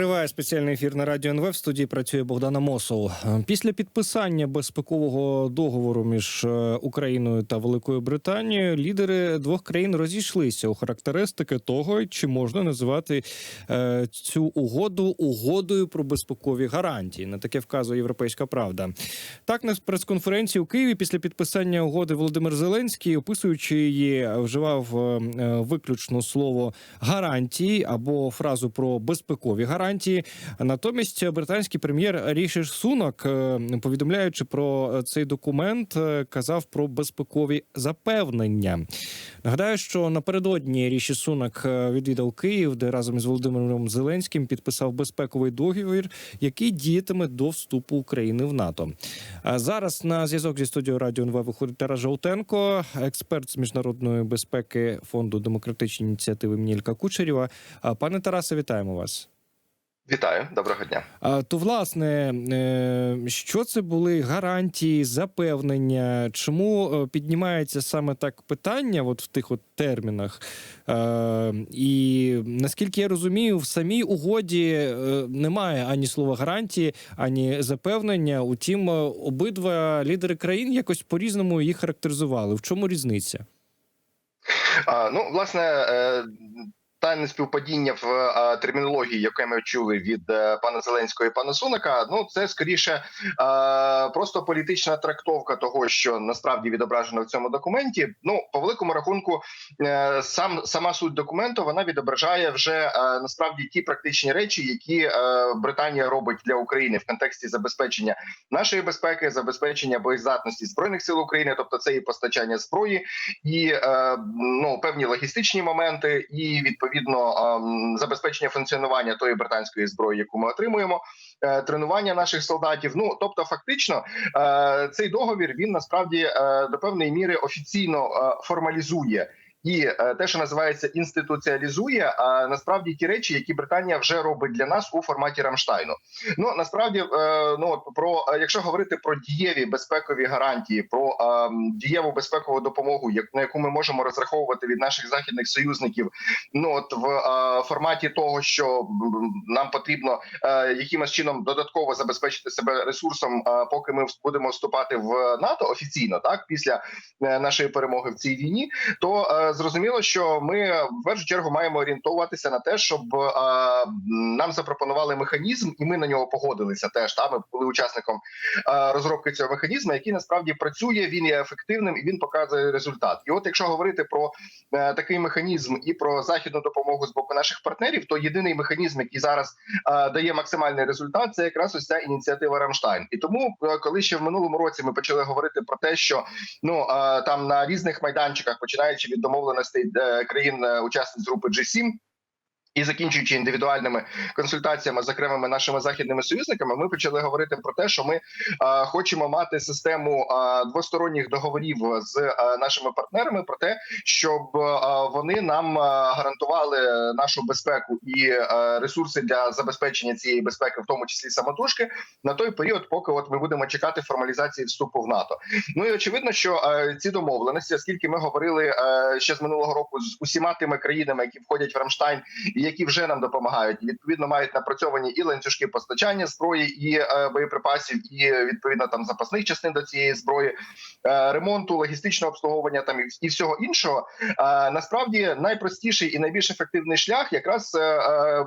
Триває спеціальний ефір на радіо НВ. В студії працює Богдана Мосов. Е, Після підписання безпекового договору між е, Україною та Великою Британією лідери двох країн розійшлися у характеристики того, чи можна називати е, цю угоду угодою про безпекові гарантії. На таке вказує Європейська Правда. Так на прес-конференції у Києві після підписання угоди Володимир Зеленський, описуючи її, вживав виключно слово гарантії або фразу про безпекові гарантії. Натомість британський прем'єр Ріші Сунак, е, повідомляючи про цей документ, е, казав про безпекові запевнення. Нагадаю, що напередодні Ріші Сунак е, відвідав Київ, де разом з Володимиром Зеленським підписав безпековий договір, який діятиме до вступу України в НАТО. А зараз на зв'язок зі студією Радіо НВ виходить Тарас Жовтенко, експерт з міжнародної безпеки фонду демократичні ініціативи Мнілька Кучерєва. Пане Тарасе, вітаємо вас. Вітаю, доброго дня. А, То власне, е, що це були гарантії, запевнення? Чому е, піднімається саме так питання, от в тих от термінах? Е, І наскільки я розумію, в самій угоді немає ані слова гарантії, ані запевнення. Утім, обидва лідери країн якось по-різному їх характеризували. В чому різниця? А, ну, власне, е, та неспівпадіння в е, термінології, яке ми чули від е, пана Зеленського і пана Сунака, ну це скоріше е, просто політична трактовка того, що насправді відображено в цьому документі. Ну, по великому рахунку, е, сам сама суть документу вона відображає вже е, насправді ті практичні речі, які е, Британія робить для України в контексті забезпечення нашої безпеки, забезпечення боєздатності збройних сил України, тобто це і постачання зброї, і е, ну певні логістичні моменти, і відповідно ем, забезпечення функціонування тої британської зброї, яку ми отримуємо, е, тренування наших солдатів. Ну тобто, фактично, е, цей договір він насправді е, до певної міри офіційно формалізує. І е, те, що називається інституціалізує, а насправді ті речі, які Британія вже робить для нас у форматі Рамштайну. Ну насправді, е, ну про е, якщо говорити про дієві безпекові гарантії, про дієву безпекову допомогу, як на яку ми можемо розраховувати від наших західних союзників, ну от в форматі того, що нам потрібно якимось чином додатково забезпечити себе ресурсом, поки ми будемо вступати в НАТО офіційно, так після нашої перемоги в цій війні, то зрозуміло, що ми в першу чергу маємо орієнтуватися на те, щоб е, нам запропонували механізм, і ми на нього погодилися. Теж та ми були учасником е, розробки цього механізму, який насправді працює. Він є ефективним і він показує результат. І от, якщо говорити про е, такий механізм і про західну допомогу з боку наших партнерів, то єдиний механізм, який зараз дає максимальний результат, це якраз ось ця ініціатива Рамштайн. І тому, коли ще в минулому році ми почали говорити про те, що ну там на різних майданчиках, починаючи від домовленостей е, країн е, групи G7, і закінчуючи індивідуальними консультаціями з окремими нашими західними союзниками, ми почали говорити про те, що ми е, хочемо мати систему е, двосторонніх договорів з е, нашими партнерами про те, щоб е, вони нам гарантували нашу безпеку і е, ресурси для забезпечення цієї безпеки, в тому числі самотужки, на той період, поки от ми будемо чекати формалізації вступу в НАТО. Ну і очевидно, що е, ці домовленості, оскільки ми говорили е, ще з минулого року з усіма тими країнами, які входять в Рамштайн, які вже нам допомагають, відповідно мають напрацьовані і ланцюжки постачання зброї, і е, боєприпасів, і е, відповідно там запасних частин до цієї зброї, е, ремонту, логістичного обслуговування там і, всього іншого. Насправді найпростіший і найбільш ефективний шлях якраз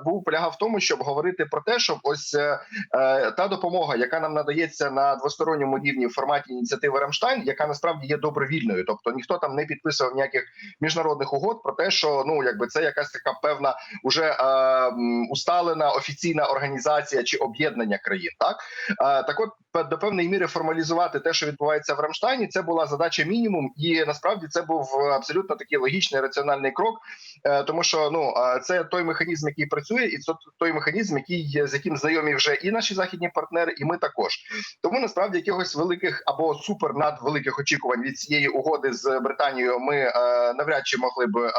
був полягав в тому, щоб говорити про те, щоб ось та допомога, яка нам надається на двосторонньому рівні в форматі ініціативи Рамштайн, яка насправді є добровільною, тобто ніхто там не підписував ніяких міжнародних угод про те, що ну якби це якась така певна уже е, усталена офіційна організація чи об'єднання країн. Так е, так, от до певної міри формалізувати те, що відбувається в Рамштайні, це була задача мінімум, і насправді це був абсолютно такий логічний раціональний крок, е, тому що ну е, це той механізм, який працює, і це той механізм, який з яким знайомі вже і наші західні партнери, і ми також. Тому насправді якихось великих або супер надвеликих очікувань від цієї угоди з Британією ми е, навряд чи могли б е,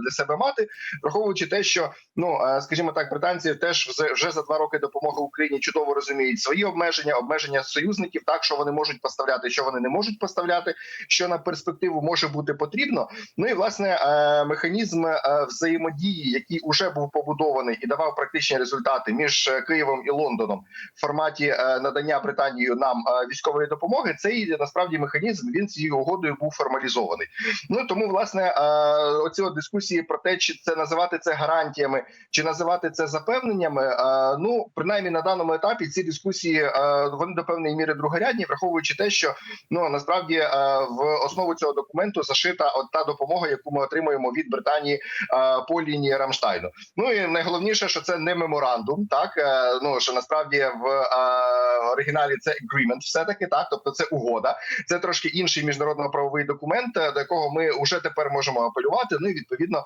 для себе мати, враховуючи те, що що ну е, скажімо так, британці теж вже- вже за два роки допомоги Україні чудово розуміють свої обмеження, обмеження союзників, так що вони можуть поставляти, що вони не можуть поставляти, що на перспективу може бути потрібно. Ну і власне е, механізм е, взаємодії, який уже був побудований і давав практичні результати між Києвом і Лондоном в форматі надання Британією нам військової допомоги. Цей насправді механізм він цією угодою був формалізований. Ну тому власне оці от дискусії про те, чи це називати це гарантіями, чи називати це запевненнями. е, Ну принаймні на даному етапі ці дискусії е, вони до певної міри другорядні, враховуючи те, що ну насправді е, в основу цього документу зашита от та допомога, яку ми отримуємо від Британії по лінії Рамштайну. Ну і найголовніше, що це не меморандум, так ну що насправді в оригіналі це agreement, все таки так, тобто це угода. Це трошки інший міжнародно-правовий документ, до якого ми вже тепер можемо апелювати. Ну і відповідно,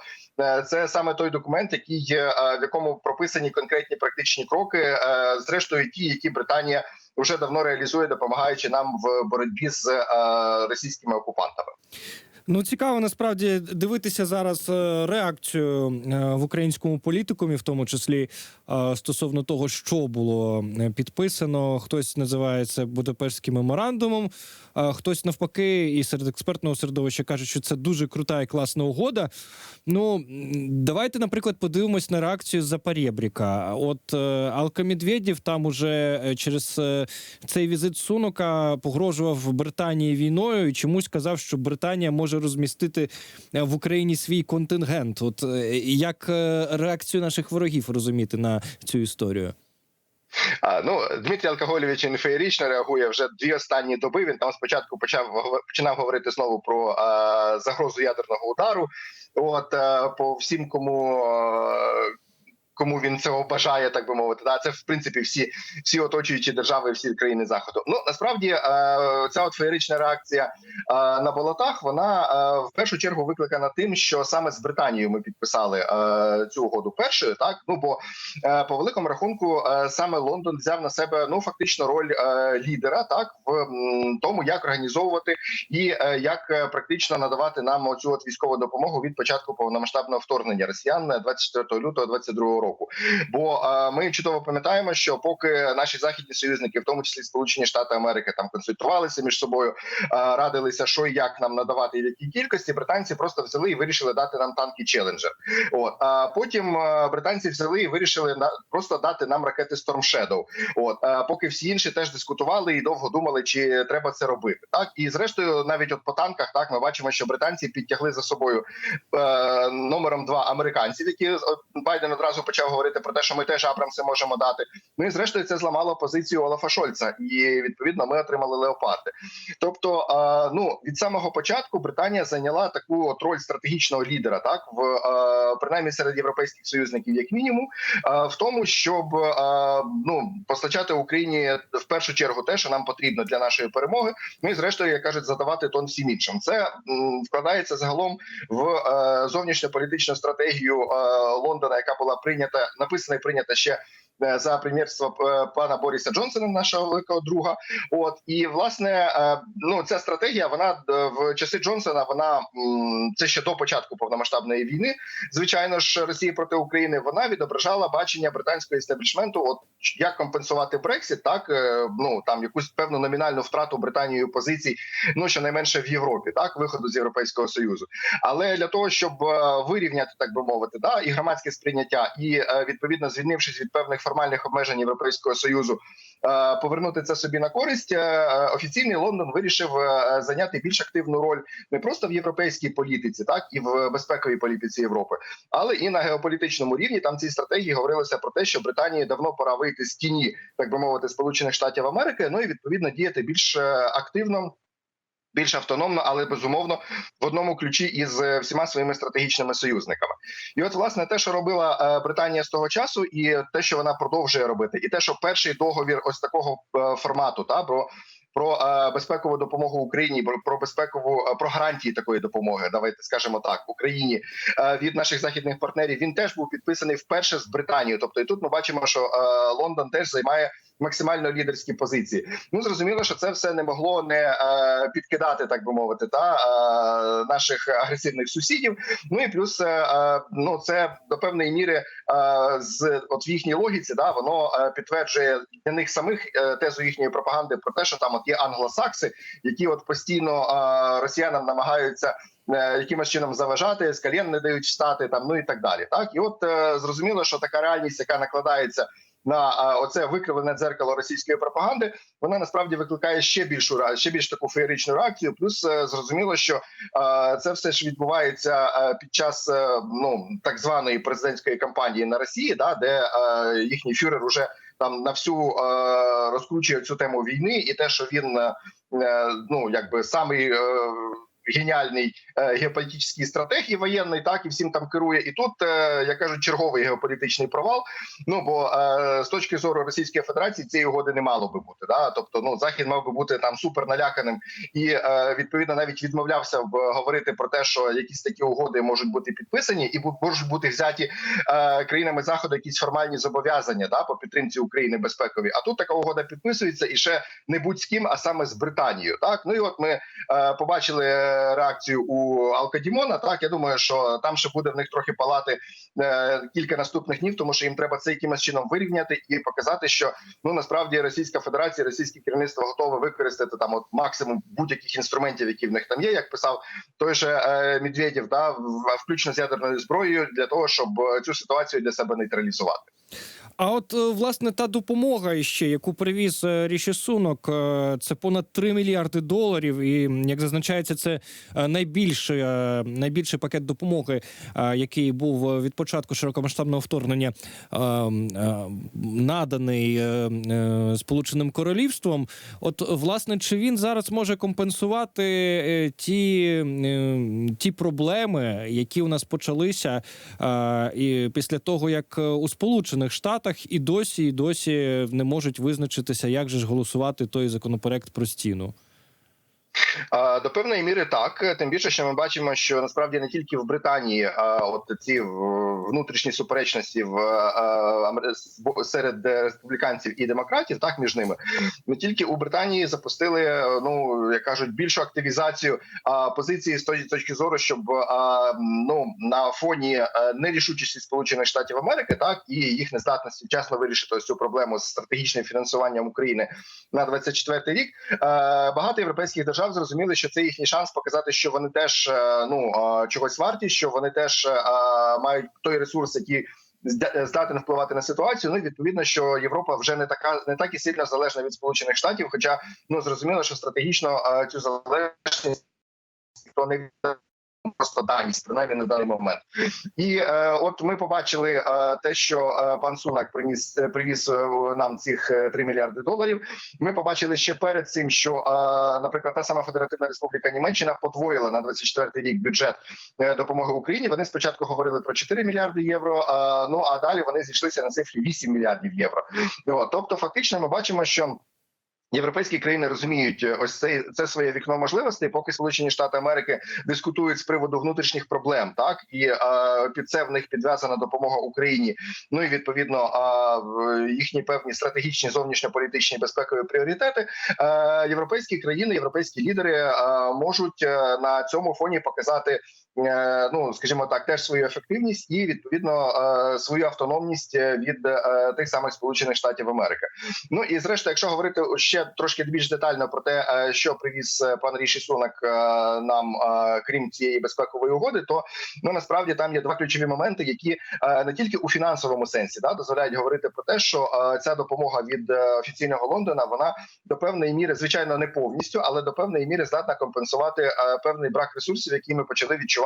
це саме той документ, який е, в якому прописані конкретні практичні кроки, е, зрештою, ті, які Британія вже давно реалізує, допомагаючи нам в боротьбі з е, російськими окупантами. Ну, цікаво насправді дивитися зараз е, реакцію е, в українському політикумі, в тому числі е, стосовно того, що було підписано. Хтось називає це Будапештським меморандумом, хтось навпаки, і серед експертного середовища кажуть, що це дуже крута і класна угода. Ну давайте, наприклад, подивимось на реакцію Запорєбріка. От Алка Медведєв там уже через цей візит Сунука погрожував Британії війною і чомусь казав, що Британія може розмістити е, в Україні свій контингент. От е, як е, реакцію наших ворогів розуміти на цю історію? А, ну Дмитрій Алкогольович він феєрично реагує вже дві останні доби. Він там спочатку почав починав говорити знову про а, загрозу ядерного удару. От а, по всім, кому. а, Кому він цього бажає, так би мовити, да це в принципі всі всі оточуючі держави, всі країни заходу. Ну насправді е, ця от феєрична реакція е, на болотах, вона е, в першу чергу викликана тим, що саме з Британією ми підписали цю угоду першою. Так ну бо по великому рахунку саме Лондон взяв на себе ну фактично роль лідера, так в тому, як організовувати і як практично надавати нам оцю от військову допомогу від початку повномасштабного вторгнення росіян е, 24 лютого 22 року. Бо е, ми чудово пам'ятаємо, що поки наші західні союзники, в тому числі Сполучені Штати Америки, там консультувалися між собою, е, радилися, що і як нам надавати і в якій кількості, британці просто взяли і вирішили дати нам танки Челенджер. От а потім е, британці взяли і вирішили на просто дати нам ракети Storm Shadow. От а поки всі інші теж дискутували і довго думали, чи треба це робити. Так і зрештою, навіть от по танках, так ми бачимо, що британці підтягли за собою е, номером два американців, які Байден одразу почав говорити про те, що ми теж Абрамси можемо дати. Ну і зрештою це зламало позицію Олафа Шольца, і відповідно ми отримали леопарди. Тобто, ну від самого початку Британія зайняла таку от роль стратегічного лідера, так в принаймні серед європейських союзників, як мінімум, в тому, щоб ну постачати Україні в першу чергу те, що нам потрібно для нашої перемоги. Ну і зрештою, як кажуть, задавати тон всім іншим. Це вкладається загалом в е, зовнішньополітичну стратегію е, Лондона, яка була прийнята, написана і прийнята ще. Е, За прем'єрства е, пана Боріса Джонсона, нашого великого друга, от і власне, е, ну ця стратегія, вона в часи Джонсона, вона це ще до початку повномасштабної війни. Звичайно ж, Росії проти України вона відображала бачення британського істеблішменту, от як компенсувати Брексит, так ну там якусь певну номінальну втрату Британією позицій, ну щонайменше в Європі, так виходу з Європейського союзу. Але для того, щоб вирівняти, так би мовити, да і громадське сприйняття, і відповідно звільнившись від певних формальних обмежень Європейського союзу, е, повернути це собі на користь. е, е, Офіційний Лондон вирішив зайняти більш активну роль не просто в європейській політиці, так і в безпековій політиці Європи, але і на геополітичному рівні. Там в цій стратегії говорилося про те, що Британії давно пора вийти з тіні, так би мовити, Сполучених Штатів Америки. Ну і відповідно діяти більш активно. Більш автономно, але безумовно в одному ключі із е, всіма своїми стратегічними союзниками, і от власне те, що робила е, Британія з того часу, і те, що вона продовжує робити, і те, що перший договір ось такого е, формату, та про про безпекову допомогу Україні, про, про безпекову про гарантії такої допомоги. Давайте скажемо так, Україні від наших західних партнерів. Він теж був підписаний вперше з Британією. Тобто, і тут ми бачимо, що Лондон теж займає максимально лідерські позиції. Ну зрозуміло, що це все не могло не е, підкидати, так би мовити, та е, наших агресивних сусідів. Ну і плюс е, ну це до певної міри з от в їхній логіці, да воно підтверджує для них самих тезу їхньої пропаганди про те, що там от є англосакси, які от постійно росіянам намагаються. Якимось чином заважати, скалєн не дають встати там, ну і так далі. Так і от зрозуміло, що така реальність, яка накладається на е, оце викривлене дзеркало російської пропаганди, вона насправді викликає ще більшу ще більш таку феєричну реакцію. Плюс е, зрозуміло, що е, це все ж відбувається під час ну так званої президентської кампанії на Росії, да, де їхній фюрер уже там на всю розкручує цю тему війни, і те, що він ну якби самий. Геніальний е, геополітичний стратег і воєнний, так і всім там керує. І тут е, як кажуть, черговий геополітичний провал. Ну бо е, з точки зору Російської Федерації цієї угоди не мало би бути. Да? Тобто, ну захід мав би бути там супер наляканим і відповідно навіть відмовлявся б говорити про те, що якісь такі угоди можуть бути підписані, і можуть бути взяті країнами заходу якісь формальні зобов'язання да по підтримці України безпекові. А тут така угода підписується і ще не будь з ким, а саме з Британією. Так ну і от ми побачили реакцію у Алкадімона. Так я думаю, що там ще буде в них трохи палати е, кілька наступних днів, тому що їм треба це якимось чином вирівняти і показати, що ну насправді Російська Федерація, російське керівництво готове використати там от максимум будь-яких інструментів, які в них там є, як писав той же е, Медведєв, да включно з ядерною зброєю, для того, щоб цю ситуацію для себе нейтралізувати. А от е, власне та допомога ще, яку привіз е, Ріші Сунок, е, це понад 3 мільярди доларів. І як зазначається, це найбільший, найбільший пакет допомоги, який був від початку широкомасштабного вторгнення наданий Сполученим Королівством. От власне, чи він зараз може компенсувати ті, ті проблеми, які у нас почалися і після того, як у Сполучених Штатах і досі, і досі не можуть визначитися, як же ж голосувати той законопроект про стіну. До певної міри так, тим більше, що ми бачимо, що насправді не тільки в Британії, а от ці внутрішні суперечності в серед республіканців і демократів, так між ними, не тільки у Британії запустили, ну як кажуть, більшу активізацію позиції з тої точки зору, щоб ну на фоні а, нерішучості Сполучених Штатів Америки, так і їх нездатності вчасно вирішити цю проблему з стратегічним фінансуванням України на 24 рік. Е, багато європейських держав зрозуміли, що це їхній шанс показати, що вони теж е, ну е, чогось варті, що вони теж е, мають той ресурс, який здатен впливати на ситуацію. Ну і відповідно, що Європа вже не така не так і сильно залежна від Сполучених Штатів. Хоча ну зрозуміло, що стратегічно цю залежність то не просто даність, принаймні на даний момент. І е, от ми побачили е, те, що е, пан Сунак приніс е, привіз е, нам цих е, 3 мільярди доларів. Ми побачили ще перед цим, що, е, наприклад, та сама Федеративна Республіка Німеччина подвоїла на 24 рік бюджет е, допомоги Україні. Вони спочатку говорили про 4 мільярди євро. е, ну а далі вони зійшлися на цифрі 8 мільярдів євро. Тобто, фактично, ми бачимо, що. Європейські країни розуміють е, ось це, це своє вікно можливостей, поки Сполучені Штати Америки дискутують з приводу внутрішніх проблем, так і е, під це в них підв'язана допомога Україні. Ну і відповідно е, їхні певні стратегічні зовнішньополітичні безпекові пріоритети. Е, європейські країни, європейські лідери е, можуть е, на цьому фоні показати. Е, Ну, скажімо так, теж свою ефективність і відповідно е, свою автономність е, від тих самих Сполучених Штатів Америки. Ну і зрештою, якщо говорити ще трошки більш детально про те, що привіз пан Ріші Сунак нам, крім цієї безпекової угоди, то ну насправді там є два ключові моменти, які не тільки у фінансовому сенсі да дозволяють говорити про те, що ця допомога від офіційного Лондона вона до певної міри, звичайно, не повністю, але до певної міри здатна компенсувати певний брак ресурсів, який ми почали відчувати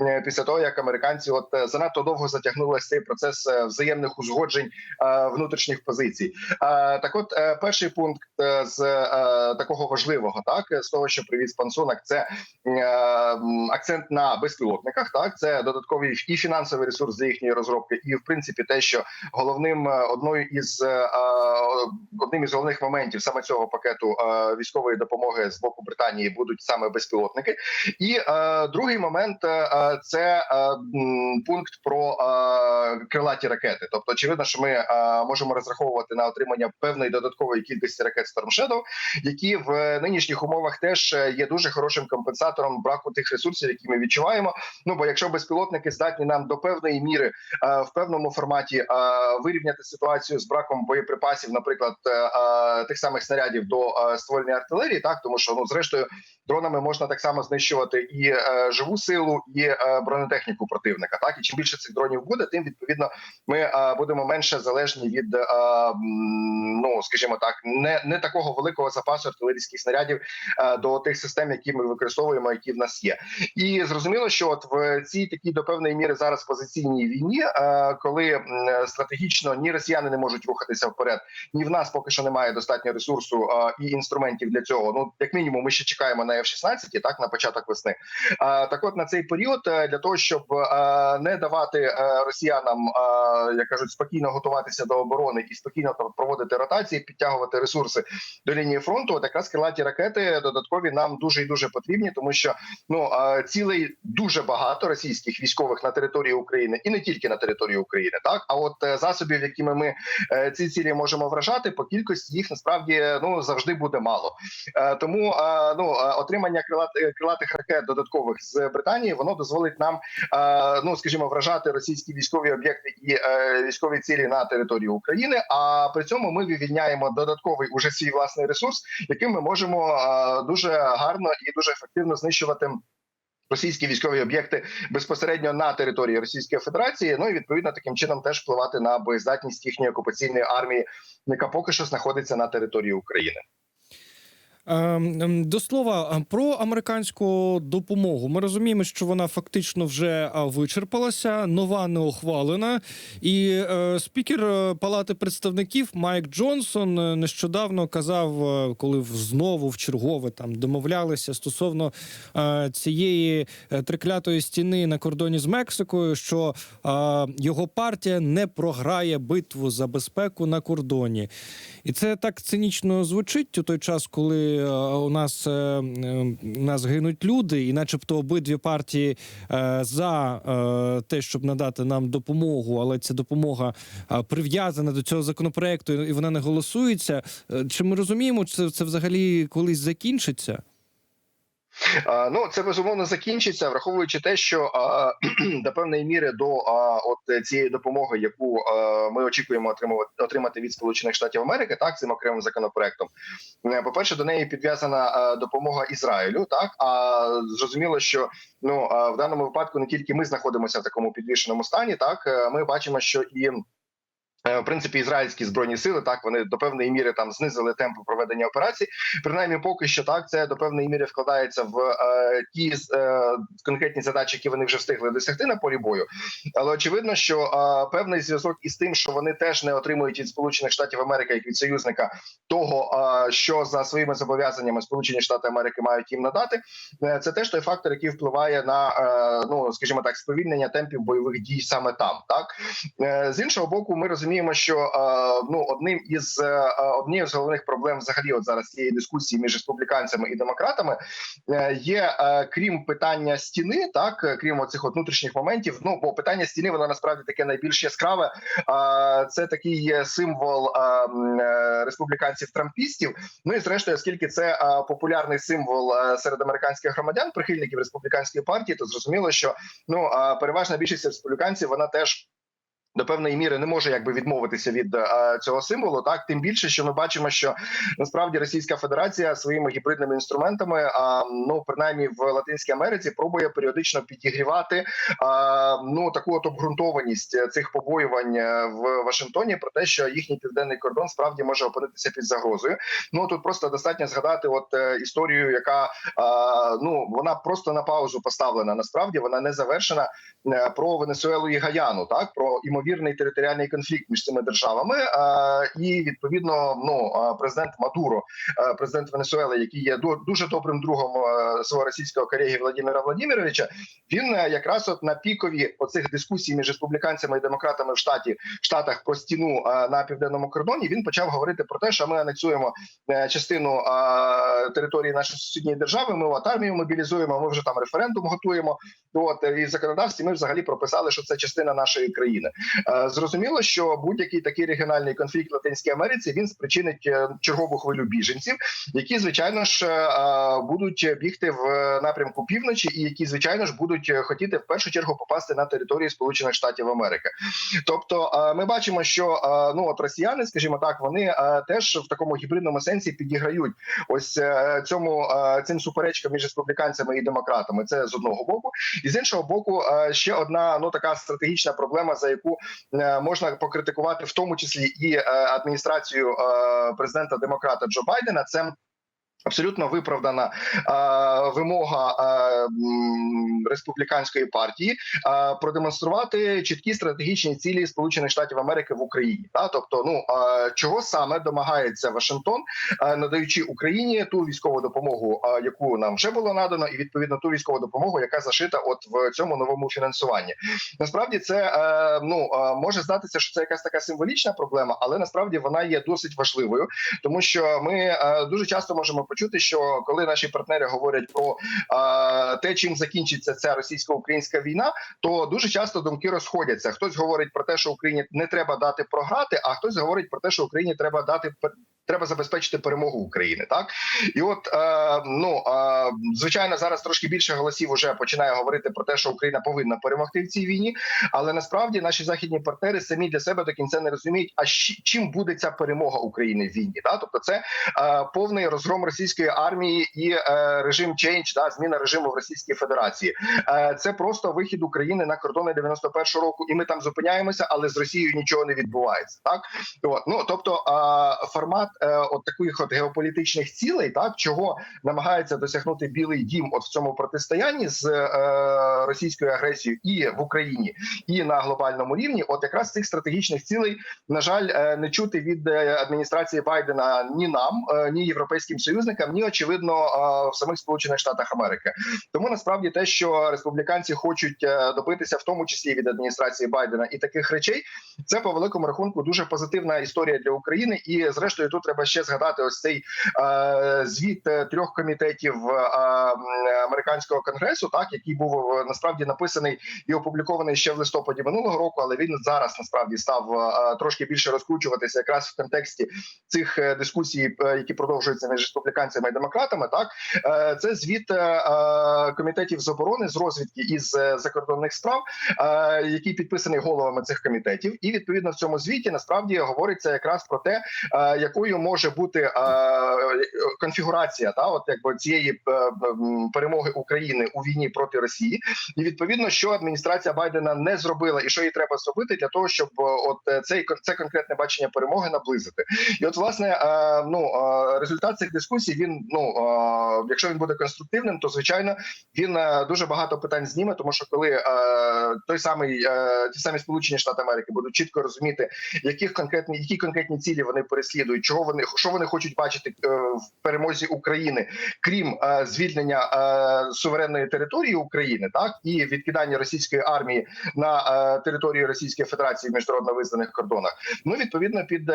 е, після того, як американці от е, занадто довго затягнули цей процес е, взаємних узгоджень внутрішніх позицій. Так, от перший пункт з такого важливого, так з того, що привіз пан Сунак, це акцент на безпілотниках. Так, це додатковий і фінансовий ресурс для їхньої розробки, і в принципі те, що головним одною із одним із головних моментів саме цього пакету військової допомоги з боку Британії будуть саме безпілотники. І другий момент е, е, це е, пункт про крилаті ракети. Тобто, очевидно, що ми можемо розраховувати на отримання певної додаткової кількості ракет Storm Shadow, які в нинішніх умовах теж є дуже хорошим компенсатором браку тих ресурсів, які ми відчуваємо. Ну бо якщо безпілотники здатні нам до певної міри в певному форматі вирівняти ситуацію з браком боєприпасів, наприклад, тих самих снарядів до ствольної артилерії, так тому що ну зрештою дронами можна так само знищувати і живу силу, і е, бронетехніку противника. Так і чим більше цих дронів буде, тим відповідно ми е, будемо менше залежні від е, ну скажімо так, не, не такого великого запасу артилерійських снарядів до тих систем, які ми використовуємо, які в нас є. І зрозуміло, що от в цій такій до певної міри зараз позиційній війні, коли стратегічно ні росіяни не можуть рухатися вперед, ні в нас поки що немає достатньо ресурсу і інструментів для цього. Ну як мінімум, ми ще чекаємо на F-16, так на початок весни. Так, от на цей період е, для того, щоб е, не давати е, росіянам, як кажуть, спокійно готуватися до оборони і спокійно проводити ротації, підтягувати ресурси до лінії фронту, от якраз крилаті ракети додаткові нам дуже і дуже потрібні, тому що ну цілей дуже багато російських військових на території України і не тільки на території України, так а от засобів, якими ми ці цілі можемо вражати, по кількості їх насправді ну завжди буде мало. Тому ну отримання крилат- крилатих ракет додаткових з Британії воно дозволить нам е, ну скажімо вражати російські військові об'єкти і е, військові цілі на території України. А при цьому ми вивільняємо додатковий уже свій власний ресурс, яким ми можемо е, дуже гарно і дуже ефективно знищувати. Російські військові об'єкти безпосередньо на території Російської Федерації, ну і відповідно таким чином теж впливати на боєздатність їхньої окупаційної армії, яка поки що знаходиться на території України. Ем, ем, До слова е, про американську допомогу. Ми розуміємо, що вона фактично вже вичерпалася, нова не ухвалена. І е, спікер е, Палати представників Майк Джонсон е, нещодавно казав, е, коли знову в чергове там домовлялися стосовно е, цієї е, триклятої стіни на кордоні з Мексикою, що е, його партія не програє битву за безпеку на кордоні. І це так цинічно звучить у той час, коли е, у нас, е, у нас гинуть люди, і начебто обидві партії е, за те, щоб надати нам допомогу, але ця допомога прив'язана до цього законопроекту, і вона не голосується. Чи ми розуміємо, чи це, це взагалі колись закінчиться? Ну це безумовно закінчиться, враховуючи те, що до певної міри до от цієї допомоги, яку ми очікуємо отримувати отримати від Сполучених Штатів Америки, так цим окремим законопроектом. Е, По перше, до неї підв'язана допомога Ізраїлю. Так а зрозуміло, що ну в даному випадку не тільки ми знаходимося в такому підвішеному стані, так е, ми бачимо, що і В принципі, ізраїльські збройні сили так вони до певної міри там знизили темпи проведення операцій. Принаймні, поки що так це до певної міри вкладається в е, ті е, конкретні задачі, які вони вже встигли досягти на полі бою. Але очевидно, що е, певний зв'язок із тим, що вони теж не отримують від Сполучених Штатів Америки як від союзника того, е, що за своїми зобов'язаннями Сполучені Штати Америки мають їм надати. Е, це теж той фактор, який впливає на е, ну скажімо так, сповільнення темпів бойових дій саме там. Так Е, з іншого боку, ми розуміємо, що е, ну одним із е, однією з головних проблем, взагалі, от зараз цієї дискусії між республіканцями і демократами, е, є е, крім питання стіни, так е, крім оцих от внутрішніх моментів. Ну бо питання стіни воно насправді таке найбільш яскраве. Е, Це такий символ е, е, республіканців трампістів. Ну і зрештою, оскільки це е, популярний символ е, серед американських громадян, прихильників республіканської партії, то зрозуміло, що ну е, переважна більшість республіканців вона теж. До певної міри не може якби відмовитися від е, цього символу, так тим більше, що ми бачимо, що насправді Російська Федерація своїми гібридними інструментами, а ну принаймні в Латинській Америці, пробує періодично підігрівати а, ну таку от обґрунтованість цих побоювань е, в Вашингтоні про те, що їхній південний кордон справді може опинитися під загрозою. Ну тут просто достатньо згадати, от е, історію, яка а, ну вона просто на паузу поставлена. Насправді вона не завершена е, про Венесуелу і Гаяну, так про імовірність ймовірний територіальний конфлікт між цими державами. Е, і відповідно, ну е, президент Мадуро, е, президент Венесуели, який є ду- дуже добрим другом свого російського колеги Владимира Владимировича, він якраз от на пікові оцих дискусій між республіканцями і демократами в штаті в штатах про стіну на південному кордоні. Він почав говорити про те, що ми анексуємо частину території нашої сусідньої держави. Ми от армію мобілізуємо. Ми вже там референдум готуємо. От і в законодавстві ми взагалі прописали, що це частина нашої країни. Е, Зрозуміло, що будь-який такий регіональний конфлікт в Латинській Америці він спричинить е, чергову хвилю біженців, які звичайно ж е, будуть бігти в напрямку півночі, і які звичайно ж будуть хотіти в першу чергу попасти на територію Сполучених Штатів Америки. Тобто, ми бачимо, що ну от росіяни, скажімо так, вони теж в такому гібридному сенсі підіграють ось цьому цим суперечкам між республіканцями і демократами. Це з одного боку, і з іншого боку, ще одна ну така стратегічна проблема, за яку можна покритикувати, в тому числі і е, адміністрацію е, президента демократа Джо Байдена. Це Абсолютно виправдана е, вимога е, м, республіканської партії е, продемонструвати чіткі стратегічні цілі Сполучених Штатів Америки в Україні. Та тобто, ну е, чого саме домагається Вашингтон, е, надаючи Україні ту військову допомогу, е, яку нам вже було надано, і відповідно ту військову допомогу, яка зашита от в цьому новому фінансуванні. Насправді це е, ну е, може здатися, що це якась така символічна проблема, але насправді вона є досить важливою, тому що ми е, дуже часто можемо почути, що коли наші партнери говорять про е, те, чим закінчиться ця російсько-українська війна, то дуже часто думки розходяться. Хтось говорить про те, що Україні не треба дати програти, а хтось говорить про те, що Україні треба дати Треба забезпечити перемогу України, так і от е, ну е, звичайно, зараз трошки більше голосів уже починає говорити про те, що Україна повинна перемогти в цій війні, але насправді наші західні партнери самі для себе до кінця не розуміють, а чим буде ця перемога України в війні. Да? Тобто, це е, повний розгром російської армії і е, режим чейндж, да, зміна режиму в Російській Федерації. Е, це просто вихід України на кордони 91-го року, і ми там зупиняємося, але з Росією нічого не відбувається. Так от ну тобто е, формат от таких от геополітичних цілей, так чого намагається досягнути Білий Дім, от в цьому протистоянні з е, російською агресією і в Україні, і на глобальному рівні, от якраз цих стратегічних цілей, на жаль, е, не чути від е, адміністрації Байдена ні нам, е, ні європейським союзникам, ні очевидно е, в самих Сполучених Штатах Америки. Тому насправді те, що республіканці хочуть е, добитися, в тому числі від адміністрації Байдена, і таких речей, це по великому рахунку дуже позитивна історія для України. І зрештою, тут треба ще згадати ось цей е, звіт е, трьох комітетів е, американського конгресу, так який був насправді написаний і опублікований ще в листопаді минулого року, але він зараз насправді став трошки більше розкручуватися якраз в контексті цих дискусій, які продовжуються між республіканцями і демократами. Так це звіт комітетів з оборони з розвідки і з закордонних справ, який підписаний головами цих комітетів, і відповідно в цьому звіті насправді говориться якраз про те, е, якою може бути е, конфігурація та от якби цієї е, перемоги України у війні проти Росії, і відповідно, що адміністрація Байдена не зробила, і що їй треба зробити для того, щоб е, от цей це конкретне бачення перемоги наблизити. І от власне ну результат цих дискусій він ну якщо він буде конструктивним, то звичайно він е, дуже багато питань зніме, тому що коли е, той самий е, ті самі Сполучені Штати Америки будуть чітко розуміти, яких конкретні які конкретні цілі вони переслідують, чого вони що вони хочуть бачити в перемозі України, крім звільнення суверенної території України, так і відкидання російської армії на території Російської Федерації в міжнародно визнаних кордонах. Ну відповідно під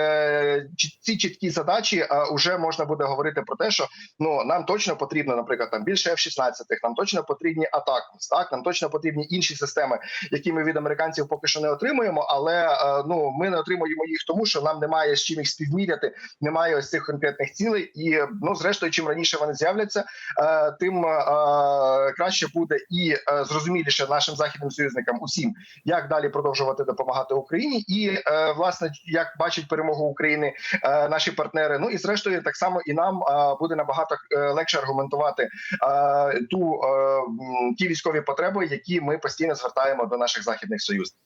ці чіткі задачі е, вже можна буде говорити про те, що ну нам точно потрібно, наприклад, там більше F-16, нам точно потрібні атакмс, так нам точно потрібні інші системи, які ми від американців поки що не отримуємо. Але е, ну ми не отримуємо їх, тому що нам немає з чим їх співміряти, немає ось цих конкретних цілей. І ну зрештою, чим раніше вони з'являться, е, тим е, краще буде і зрозуміліше нашим західним союзникам усім, як далі продовжувати допомагати Україні, і власне як бачать перемогу України наші партнери. Ну і зрештою, так само і нам е, буде набагато е, легше аргументувати е, ту е, ті військові потреби, які ми постійно звертаємо до наших західних союзників.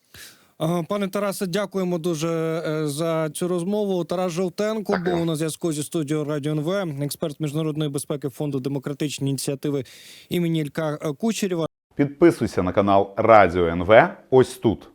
Пане Тарасе, дякуємо дуже е, за цю розмову. Тарас Жовтенко Дякую. був на зв'язку зі студією Радіо НВ, експерт міжнародної безпеки фонду демократичні ініціативи імені Ілька Кучерєва. Підписуйся на канал Радіо НВ ось тут.